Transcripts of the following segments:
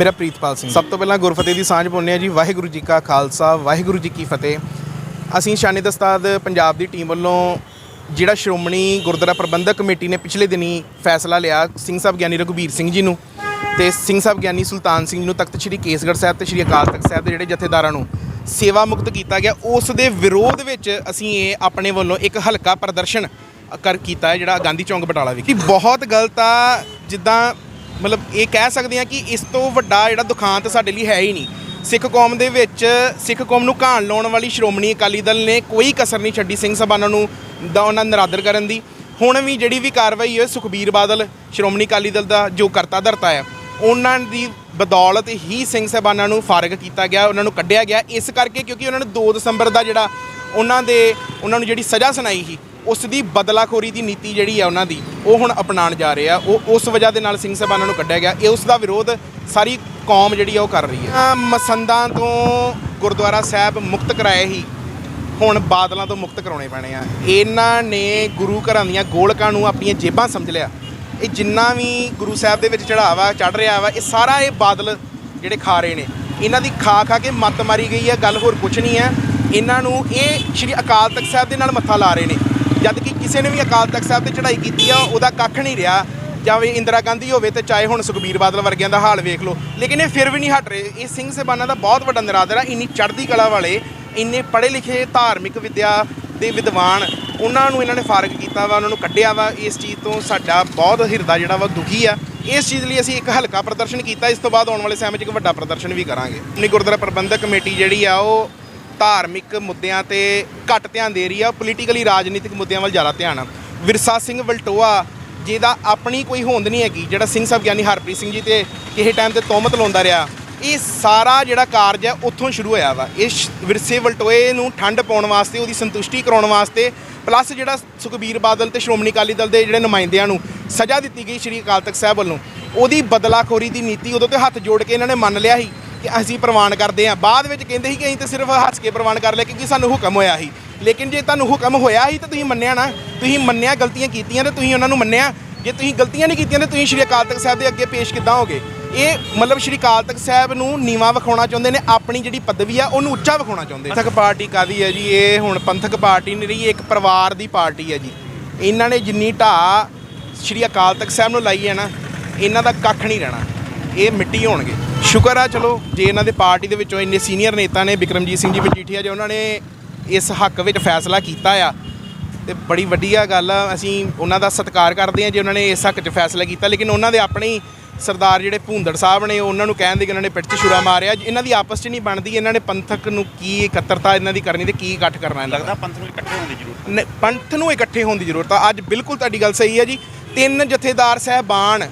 ਮੇਰਾ ਪ੍ਰੀਤਪਾਲ ਸਿੰਘ ਸਭ ਤੋਂ ਪਹਿਲਾਂ ਗੁਰਫਤਿਹ ਦੀ ਸਾਂਝ ਪਾਉਂਦੇ ਹਾਂ ਜੀ। ਵਾਹਿਗੁਰੂ ਜੀ ਕਾ ਖਾਲਸਾ ਵਾਹਿਗੁਰੂ ਜੀ ਕੀ ਫਤਿਹ। ਅਸੀਂ ਸ਼ਾਨੀ ਦਸਤਾਦ ਪੰਜਾਬ ਦੀ ਟੀਮ ਵੱਲੋਂ ਜਿਹੜਾ ਸ਼੍ਰੋਮਣੀ ਗੁਰਦੁਆਰਾ ਪ੍ਰਬੰਧਕ ਕਮੇਟੀ ਨੇ ਪਿਛਲੇ ਦਿਨੀ ਫੈਸਲਾ ਲਿਆ ਸਿੰਘ ਸਾਹਿਬ ਗਿਆਨੀ ਰਘੁਬੀਰ ਸਿੰਘ ਜੀ ਨੂੰ ਤੇ ਸਿੰਘ ਸਾਹਿਬ ਗਿਆਨੀ ਸੁਲਤਾਨ ਸਿੰਘ ਜੀ ਨੂੰ ਤਖਤ ਸ੍ਰੀ ਕੇਸਗੜ੍ਹ ਸਾਹਿਬ ਤੇ ਸ੍ਰੀ ਅਕਾਲ ਤਖਤ ਸਾਹਿਬ ਦੇ ਜਿਹੜੇ ਜਥੇਦਾਰਾਂ ਨੂੰ ਸੇਵਾ ਮੁਕਤ ਕੀਤਾ ਗਿਆ ਉਸ ਦੇ ਵਿਰੋਧ ਵਿੱਚ ਅਸੀਂ ਇਹ ਆਪਣੇ ਵੱਲੋਂ ਇੱਕ ਹਲਕਾ ਪ੍ਰਦਰਸ਼ਨ ਕਰ ਕੀਤਾ ਹੈ ਜਿਹੜਾ ਗਾਂਧੀ ਚੌਂਕ ਬਟਾਲਾ ਵਿਖੇ। ਬਹੁਤ ਗਲਤ ਆ ਜਿੱਦਾਂ ਮਤਲਬ ਇਹ ਕਹਿ ਸਕਦੇ ਹਾਂ ਕਿ ਇਸ ਤੋਂ ਵੱਡਾ ਜਿਹੜਾ ਦੁਖਾਂਤ ਸਾਡੇ ਲਈ ਹੈ ਹੀ ਨਹੀਂ। ਸਿੱਖ ਕੌਮ ਦੇ ਵਿੱਚ ਸਿੱਖ ਕੌਮ ਨੂੰ ਘਾਣ ਲਾਉਣ ਵਾਲੀ ਸ਼੍ਰੋਮਣੀ ਅਕਾਲੀ ਦਲ ਨੇ ਕੋਈ ਕਸਰ ਨਹੀਂ ਛੱਡੀ ਸਿੰਘ ਸਭਾਨਾਂ ਨੂੰ ਦਾ ਉਹਨਾਂ ਦਾ ਨਿਰਾਦਰ ਕਰਨ ਦੀ। ਹੁਣ ਵੀ ਜਿਹੜੀ ਵੀ ਕਾਰਵਾਈ ਹੈ, ਸੁਖਬੀਰ ਬਾਦਲ, ਸ਼੍ਰੋਮਣੀ ਅਕਾਲੀ ਦਲ ਦਾ ਜੋ ਕਰਤਾ ਧਰਤਾ ਹੈ, ਉਹਨਾਂ ਦੀ ਬਦੌਲਤ ਹੀ ਸਿੰਘ ਸਾਹਿਬਾਨਾਂ ਨੂੰ ਫਾਰਗ ਕੀਤਾ ਗਿਆ, ਉਹਨਾਂ ਨੂੰ ਕੱਢਿਆ ਗਿਆ। ਇਸ ਕਰਕੇ ਕਿਉਂਕਿ ਉਹਨਾਂ ਨੇ 2 ਦਸੰਬਰ ਦਾ ਜਿਹੜਾ ਉਹਨਾਂ ਦੇ, ਉਹਨਾਂ ਨੂੰ ਜਿਹੜੀ ਸਜ਼ਾ ਸੁਣਾਈ ਸੀ ਉਸ ਦੀ ਬਦਲਾਖੋਰੀ ਦੀ ਨੀਤੀ ਜਿਹੜੀ ਹੈ ਉਹਨਾਂ ਦੀ, ਉਹ ਹੁਣ ਅਪਣਾਉਣ ਜਾ ਰਹੇ ਆ। ਉਹ ਉਸ ਵਜ੍ਹਾ ਦੇ ਨਾਲ ਸਿੰਘ ਸਾਹਿਬਾਨਾਂ ਨੂੰ ਕੱਢਿਆ ਗਿਆ। ਇਹ ਉਸ ਦਾ ਵਿਰੋਧ ਸਾਰੀ ਕੌਮ ਜਿਹੜੀ ਆ ਉਹ ਕਰ ਰਹੀ ਹੈ ਮਸੰਦਾਂ ਤੋਂ ਗੁਰਦੁਆਰਾ ਸਾਹਿਬ ਮੁਕਤ ਕਰਾਏ ਹੀ ਹੁਣ ਬਾਦਲਾਂ ਤੋਂ ਮੁਕਤ ਕਰਾਉਣੇ ਪੈਣੇ ਆ। ਇਹਨਾਂ ਨੇ ਗੁਰੂ ਘਰਾਂ ਦੀਆਂ ਗੋਲਕਾਂ ਨੂੰ ਆਪਣੀਆਂ ਜੇਬਾਂ ਸਮਝ ਲਿਆ। ਇਹ ਜਿੰਨਾ ਵੀ ਗੁਰੂ ਸਾਹਿਬ ਦੇ ਵਿੱਚ ਚੜਾਵਾ ਚੜ ਰਿਹਾ ਵਾ, ਇਹ ਸਾਰਾ ਇਹ ਬਾਦਲ ਜਿਹੜੇ ਖਾ ਰਹੇ ਨੇ। ਇਹਨਾਂ ਦੀ ਖਾ ਖਾ ਕੇ ਮੱਤ ਮਾਰੀ ਗਈ ਹੈ ਗੱਲ ਹੋਰ ਕੁਝ ਨਹੀਂ ਹੈ ਇਹਨਾਂ ਨੂੰ ਇਹ ਸ਼੍ਰੀ ਅਕਾਲ ਤਖਤ ਸਾਹਿਬ ਦੇ ਨਾਲ ਮੱਥਾ ਲਾ ਰਹੇ ਨੇ। ਜਦ ਕਿ ਕਿਸੇ ਨੇ ਵੀ ਅਕਾਲ ਤਖਤ ਸਾਹਿਬ ਤੇ ਚੜ੍ਹਾਈ ਕੀਤੀ ਆ, ਉਹਦਾ ਕੱਖ ਨਹੀਂ ਰਿਹਾ। ਚਾਹੇ ਇੰਦਰਾ ਗਾਂਧੀ ਹੋਵੇ ਤੇ ਚਾਹੇ ਹੁਣ ਸੁਖਬੀਰ ਬਾਦਲ ਵਰਗਿਆਂ ਦਾ ਹਾਲ ਵੇਖ ਲਓ। ਲੇਕਿਨ ਇਹ ਫਿਰ ਵੀ ਨਹੀਂ ਹਟ ਰਹੇ। ਇਹ ਸਿੰਘ ਸਾਹਿਬਾਨਾਂ ਦਾ ਬਹੁਤ ਵੱਡਾ ਨਿਰਾਦਰ ਆ। ਇੰਨੀ ਚੜ੍ਹਦੀ ਕਲਾ ਵਾਲੇ, ਇੰਨੇ ਪੜ੍ਹੇ ਲਿਖੇ ਧਾਰਮਿਕ ਵਿਦਿਆ ਦੇ ਵਿਦਵਾਨ, ਉਹਨਾਂ ਨੂੰ ਇਹਨਾਂ ਨੇ ਫਾਰਗ ਕੀਤਾ ਵਾ, ਉਹਨਾਂ ਨੂੰ ਕੱਢਿਆ ਵਾ। ਇਸ ਚੀਜ਼ ਤੋਂ ਸਾਡਾ ਬਹੁਤ ਹਿਰਦਾ ਜਿਹੜਾ ਵਾ ਦੁਖੀ ਆ। ਇਸ ਚੀਜ਼ ਲਈ ਅਸੀਂ ਇੱਕ ਹਲਕਾ ਪ੍ਰਦਰਸ਼ਨ ਕੀਤਾ। ਇਸ ਤੋਂ ਬਾਅਦ ਆਉਣ ਵਾਲੇ ਸਮੇਂ 'ਚ ਇੱਕ ਵੱਡਾ ਪ੍ਰਦਰਸ਼ਨ ਵੀ ਕਰਾਂਗੇ। ਆਪਣੀ ਗੁਰਦੁਆਰਾ ਪ੍ਰਬੰਧਕ ਕਮੇਟੀ ਜਿਹੜੀ ਆ, ਉਹ ਧਾਰਮਿਕ ਮੁੱਦਿਆਂ ਤੇ ਘੱਟ ਧਿਆਨ ਦੇ ਰਹੀ ਆ ਪੋਲੀਟੀਕਲੀ ਰਾਜਨੀਤਿਕ ਮੁੱਦਿਆਂ ਵੱਲ ਜ਼ਿਆਦਾ ਧਿਆਨ ਆ। ਵਿਰਸਾ ਸਿੰਘ ਵਲਟੋਆ, ਜਿਹਦਾ ਆਪਣੀ ਕੋਈ ਹੋਂਦ ਨਹੀਂ ਹੈਗੀ, ਜਿਹੜਾ ਸਿੰਘ ਸਾਹਿਬ ਗਿਆਨੀ ਹਰਪ੍ਰੀਤ ਸਿੰਘ ਜੀ ਤੇ ਕਿਸੇ ਟਾਈਮ ਤੇ ਤੋਮਤ ਲਾਉਂਦਾ ਰਿਹਾ, ਇਹ ਸਾਰਾ ਜਿਹੜਾ ਕਾਰਜ ਹੈ, ਉੱਥੋਂ ਸ਼ੁਰੂ ਹੋਇਆ ਵਾ। ਇਹ ਸ਼- ਵਿਰਸੇ ਵਲਟੋਏ ਨੂੰ ਠੰਡ ਪਾਉਣ ਵਾਸਤੇ, ਉਹਦੀ ਸੰਤੁਸ਼ਟੀ ਕਰਾਉਣ ਵਾਸਤੇ ਪਲੱਸ ਜਿਹੜਾ ਸੁਖਬੀਰ ਬਾਦਲ ਤੇ ਸ਼੍ਰੋਮਣੀ ਅਕਾਲੀ ਦਲ ਦੇ ਜਿਹੜੇ ਨੁਮਾਇੰਦਿਆਂ ਨੂੰ ਸਜ਼ਾ ਦਿੱਤੀ ਗਈ ਸ਼੍ਰੀ ਅਕਾਲ ਤਖਤ ਸਾਹਿਬ ਵੱਲੋਂ, ਉਹਦੀ ਬਦਲਾਖੋਰੀ ਦੀ ਨੀਤੀ ਉਦੋਂ ਤੇ ਹੱਥ ਜੋੜ ਕੇ ਇਹਨਾਂ ਨੇ ਮੰਨ ਲਿਆ ਸੀ। ਕਿ ਅਸੀਂ ਪ੍ਰਵਾਨ ਕਰਦੇ ਹਾਂ। ਬਾਅਦ ਵਿੱਚ ਕਹਿੰਦੇ ਸੀ ਕਿ ਅਸੀਂ ਤਾਂ ਸਿਰਫ ਹੱਸ ਕੇ ਪ੍ਰਵਾਨ ਕਰ ਲਿਆ ਕਿਉਂਕਿ ਸਾਨੂੰ ਹੁਕਮ ਹੋਇਆ ਸੀ। ਲੇਕਿਨ ਜੇ ਤੁਹਾਨੂੰ ਹੁਕਮ ਹੋਇਆ ਸੀ ਤਾਂ ਤੁਸੀਂ ਮੰਨਿਆ ਨਾ। ਤੁਸੀਂ ਮੰਨਿਆ ਗਲਤੀਆਂ ਕੀਤੀਆਂ ਤੇ ਤੁਸੀਂ ਉਹਨਾਂ ਨੂੰ ਮੰਨਿਆ। ਜੇ ਤੁਸੀਂ ਗਲਤੀਆਂ ਨਹੀਂ ਕੀਤੀਆਂ ਤੇ ਤੁਸੀਂ ਸ਼੍ਰੀ ਅਕਾਲ ਤਖਤ ਸਾਹਿਬ ਦੇ ਅੱਗੇ ਪੇਸ਼ ਕਿੱਦਾਂ ਹੋਗੇ? ਇਹ ਮਤਲਬ ਸ਼੍ਰੀ ਅਕਾਲ ਤਖਤ ਸਾਹਿਬ ਨੂੰ ਨੀਵਾ ਵਿਖਾਉਣਾ ਚਾਹੁੰਦੇ ਨੇ, ਆਪਣੀ ਜਿਹੜੀ ਪਦਵੀ ਆ, ਉਹਨੂੰ ਉੱਚਾ ਵਿਖਾਉਣਾ ਚਾਹੁੰਦੇ ਪੰਥਕ ਪਾਰਟੀ ਕਾਦੀ ਹੈ ਜੀ? ਇਹ ਹੁਣ ਪੰਥਕ ਪਾਰਟੀ ਨਹੀਂ ਰਹੀ ਇੱਕ ਪਰਿਵਾਰ ਦੀ ਪਾਰਟੀ ਹੈ ਜੀ। ਇਹਨਾਂ ਨੇ ਜਿੰਨੀ ਢਾਹ ਸ਼੍ਰੀ ਅਕਾਲ ਤਖਤ ਸਾਹਿਬ ਨੂੰ ਲਾਈ ਹੈ ਨਾ, ਇਹਨਾਂ ਦਾ ਕੱਖ ਨਹੀਂ ਰਹਿਣਾ। ਇਹ ਮਿੱਟੀ ਹੋਣਗੇ। ਸ਼ੁਕਰ ਆ ਚਲੋ ਜੇ ਇਹਨਾਂ ਦੇ ਪਾਰਟੀ ਦੇ ਵਿੱਚੋਂ ਇੰਨੇ ਸੀਨੀਅਰ ਨੇਤਾ ਨੇ ਵਿਕਰਮਜੀਤ ਸਿੰਘ ਜੀ ਮਜੀਠੀਆ ਜੇ ਉਹਨਾਂ ਨੇ ਇਸ ਹੱਕ ਵਿੱਚ ਫੈਸਲਾ ਕੀਤਾ ਆ। ਤੇ ਬੜੀ ਵੱਡੀਆ ਗੱਲ ਆ ਅਸੀਂ ਉਹਨਾਂ ਦਾ ਸਤਿਕਾਰ ਕਰਦੇ ਆ ਜੇ ਉਹਨਾਂ ਨੇ ਇਸ ਹੱਕ 'ਚ ਫੈਸਲਾ ਕੀਤਾ ਲੇਕਿਨ ਉਹਨਾਂ ਦੇ ਆਪਣੇ ਸਰਦਾਰ ਜਿਹੜੇ ਭੂੰਦੜ ਸਾਹਿਬ ਨੇ ਉਹਨਾਂ ਨੂੰ ਕਹਿੰਦੇ ਕਿ ਉਹਨਾਂ ਨੇ ਪਿੱਠ 'ਚ ਛੁਰਾ ਮਾਰਿਆ। ਇਹਨਾਂ ਦੀ ਆਪਸ 'ਚ ਨਹੀਂ ਬਣਦੀ ਇਹਨਾਂ ਨੇ ਪੰਥਕ ਨੂੰ ਕੀ ਇਕੱਤਰਤਾ ਇਹਨਾਂ ਦੀ ਕਰਨੀ ਤੇ ਕੀ ਇਕੱਠ ਕਰਨਾ ਇਹਨਾਂ ਦਾ। ਲੱਗਦਾ ਪੰਥ ਨੂੰ ਇਕੱਠੇ ਹੋਣ ਦੀ ਜ਼ਰੂਰਤ ਨ- ਪੰਥ ਨੂੰ ਇਕੱਠੇ ਹੋਣ ਦੀ ਜ਼ਰੂਰਤ ਆ। ਅੱਜ ਬਿਲਕੁਲ ਤੁਹਾਡੀ ਗੱਲ ਸਹੀ ਹੈ ਜੀ। ਤਿੰਨ ਜਥੇਦਾਰ ਸਹਿਬਾਨ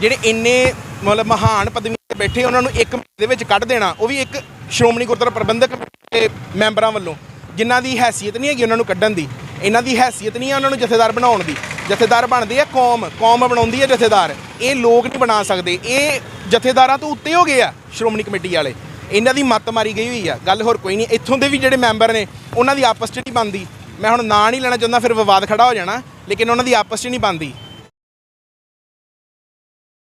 ਜਿਹੜੇ ਇੰਨੇ ਮਤਲਬ ਮਹਾਨ ਪਦਵੀਆਂ ਤੇ ਬੈਠੇ, ਉਹਨਾਂ ਨੂੰ ਇੱਕ ਮਹੀਨੇ ਦੇ ਵਿੱਚ ਕੱਢ ਦੇਣਾ, ਉਹ ਵੀ ਇੱਕ ਸ਼੍ਰੋਮਣੀ ਗੁਰਦੁਆਰਾ ਪ੍ਰਬੰਧਕ ਕਮੇਟੀ ਦੇ ਮੈਂਬਰਾਂ ਵੱਲੋਂ। ਜਿਨ੍ਹਾਂ ਦੀ ਹੈਸੀਅਤ ਨਹੀਂ ਹੈਗੀ ਉਹਨਾਂ ਨੂੰ ਕੱਢਣ ਦੀ। ਇਹਨਾਂ ਦੀ ਹੈਸੀਅਤ ਨਹੀਂ ਹੈ ਉਹਨਾਂ ਨੂੰ ਜਥੇਦਾਰ ਬਣਾਉਣ ਦੀ। ਜਥੇਦਾਰ ਬਣਦੇ ਆ ਕੌਮ ਕੌਮ ਬਣਾਉਂਦੀ ਹੈ ਜਥੇਦਾਰ। ਇਹ ਲੋਕ ਨਹੀਂ ਬਣਾ ਸਕਦੇ। ਇਹ ਜਥੇਦਾਰਾਂ ਤੋਂ ਉੱਤੇ ਹੋ ਗਏ ਆ, ਸ਼੍ਰੋਮਣੀ ਕਮੇਟੀ ਵਾਲੇ। ਇਹਨਾਂ ਦੀ ਮੱਤ ਮਾਰੀ ਗਈ ਹੋਈ ਆ। ਗੱਲ ਹੋਰ ਕੋਈ ਨਹੀਂ। ਇੱਥੋਂ ਦੇ ਵੀ ਜਿਹੜੇ ਮੈਂਬਰ ਨੇ, ਉਹਨਾਂ ਦੀ ਆਪਸ 'ਚ ਨਹੀਂ ਬਣਦੀ। ਮੈਂ ਹੁਣ ਨਾਂ ਨਹੀਂ ਲੈਣਾ ਚਾਹੁੰਦਾ, ਫਿਰ ਵਿਵਾਦ ਖੜਾ ਹੋ ਜਾਣਾ। ਲੇਕਿਨ ਉਹਨਾਂ ਦੀ ਆਪਸ 'ਚ ਨਹੀਂ ਬਣਦੀ।